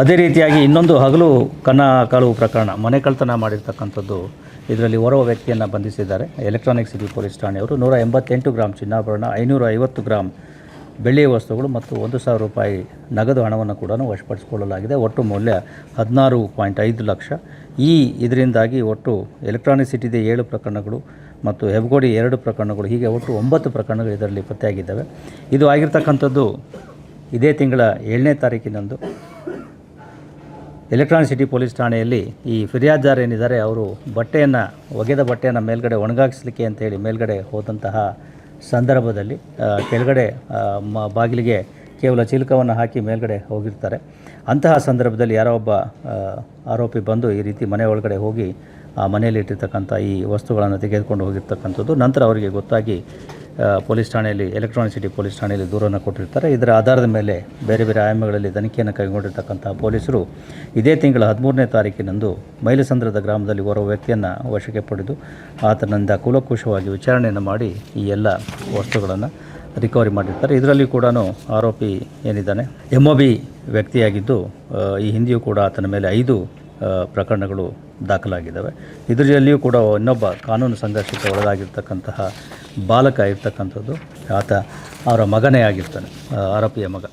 ಅದೇ ರೀತಿಯಾಗಿ ಇನ್ನೊಂದು ಹಗಲು ಕನ್ನ ಕಳವು ಪ್ರಕರಣ, ಮನೆ ಕಳ್ತನ ಮಾಡಿರ್ತಕ್ಕಂಥದ್ದು ಇದರಲ್ಲಿ ಓರ್ವ ವ್ಯಕ್ತಿಯನ್ನು ಬಂಧಿಸಿದ್ದಾರೆ. ಎಲೆಕ್ಟ್ರಾನಿಕ್ ಸಿಟಿ ಪೊಲೀಸ್ ಠಾಣೆಯವರು ನೂರ ಎಂಬತ್ತೆಂಟು ಗ್ರಾಮ್ ಚಿನ್ನಾಭರಣ, ಐನೂರ ಐವತ್ತು ಗ್ರಾಮ್ ಬೆಳ್ಳಿಯ ವಸ್ತುಗಳು ಮತ್ತು ಒಂದು ಸಾವಿರ ರೂಪಾಯಿ ನಗದು ಹಣವನ್ನು ಕೂಡ ವಶಪಡಿಸಿಕೊಳ್ಳಲಾಗಿದೆ. ಒಟ್ಟು ಮೌಲ್ಯ ಹದಿನಾರು ಪಾಯಿಂಟ್ ಐದು ಲಕ್ಷ. ಈ ಇದರಿಂದಾಗಿ ಒಟ್ಟು ಎಲೆಕ್ಟ್ರಾನಿಕ್ ಸಿಟಿದೆ ಏಳು ಪ್ರಕರಣಗಳು ಮತ್ತು ಹೆಬ್ಗೋಡಿ ಎರಡು ಪ್ರಕರಣಗಳು, ಹೀಗೆ ಒಟ್ಟು ಒಂಬತ್ತು ಪ್ರಕರಣಗಳು ಇದರಲ್ಲಿ ಪತ್ತೆಯಾಗಿದ್ದಾವೆ. ಇದು ಆಗಿರ್ತಕ್ಕಂಥದ್ದು ಇದೇ ತಿಂಗಳ ಏಳನೇ ತಾರೀಕಿನಂದು. ಎಲೆಕ್ಟ್ರಾನಿಕ್ ಸಿಟಿ ಪೊಲೀಸ್ ಠಾಣೆಯಲ್ಲಿ ಈ ಫಿರ್ಯಾದಾರ್ ಏನಿದ್ದಾರೆ ಅವರು ಬಟ್ಟೆಯನ್ನು, ಒಗೆದ ಬಟ್ಟೆಯನ್ನು ಮೇಲ್ಗಡೆ ಒಣಗಾಕಿಸ್ಲಿಕ್ಕೆ ಅಂತೇಳಿ ಮೇಲ್ಗಡೆ ಹೋದಂತಹ ಸಂದರ್ಭದಲ್ಲಿ ಕೆಳಗಡೆ ಮ, ಬಾಗಿಲಿಗೆ ಕೇವಲ ಚಿಲಕವನ್ನು ಹಾಕಿ ಮೇಲ್ಗಡೆ ಹೋಗಿರ್ತಾರೆ. ಅಂತಹ ಸಂದರ್ಭದಲ್ಲಿ ಯಾರೋ ಒಬ್ಬ ಆರೋಪಿ ಬಂದು ಈ ರೀತಿ ಮನೆ ಒಳಗಡೆ ಹೋಗಿ ಆ ಮನೆಯಲ್ಲಿ ಇಟ್ಟಿರ್ತಕ್ಕಂಥ ಈ ವಸ್ತುಗಳನ್ನು ತೆಗೆದುಕೊಂಡು ಹೋಗಿರ್ತಕ್ಕಂಥದ್ದು. ನಂತರ ಅವರಿಗೆ ಗೊತ್ತಾಗಿ ಪೊಲೀಸ್ ಠಾಣೆಯಲ್ಲಿ ಎಲೆಕ್ಟ್ರಾನಿಕ್ ಸಿಟಿ ಪೊಲೀಸ್ ಠಾಣೆಯಲ್ಲಿ ದೂರನ್ನು ಕೊಟ್ಟಿರ್ತಾರೆ. ಇದರ ಆಧಾರದ ಮೇಲೆ ಬೇರೆ ಬೇರೆ ಆಯಾಮಗಳಲ್ಲಿ ತನಿಖೆಯನ್ನು ಕೈಗೊಂಡಿರ್ತಕ್ಕಂಥ ಪೊಲೀಸರು ಇದೇ ತಿಂಗಳ ಹದಿಮೂರನೇ ತಾರೀಕಿನಂದು ಮೈಲಸಂದ್ರದ ಗ್ರಾಮದಲ್ಲಿ ಓರ್ವ ವ್ಯಕ್ತಿಯನ್ನು ವಶಕ್ಕೆ ಪಡೆದು ಆತನಿಂದ ಕುಲಕುಶವಾಗಿ ವಿಚಾರಣೆಯನ್ನು ಮಾಡಿ ಈ ಎಲ್ಲ ವಸ್ತುಗಳನ್ನು ರಿಕವರಿ ಮಾಡಿರ್ತಾರೆ. ಇದರಲ್ಲಿ ಕೂಡ ಆರೋಪಿ ಏನಿದ್ದಾನೆ ಎಂ ಒ ಬಿ ವ್ಯಕ್ತಿಯಾಗಿದ್ದು ಈ ಹಿಂದೆಯೂ ಕೂಡ ಆತನ ಮೇಲೆ ಐದು ಪ್ರಕರಣಗಳು ದಾಖಲಾಗಿದ್ದಾವೆ. ಇದರಲ್ಲಿಯೂ ಕೂಡ ಇನ್ನೊಬ್ಬ ಕಾನೂನು ಸಂಘರ್ಷಕ್ಕೆ ಒಳಗಾಗಿರ್ತಕ್ಕಂತಹ ಬಾಲಕ ಇರ್ತಕ್ಕಂಥದ್ದು, ಆತ ಅವರ ಮಗನೇ ಆಗಿರ್ತಾನೆ ಆರೋಪಿಯ ಮಗ.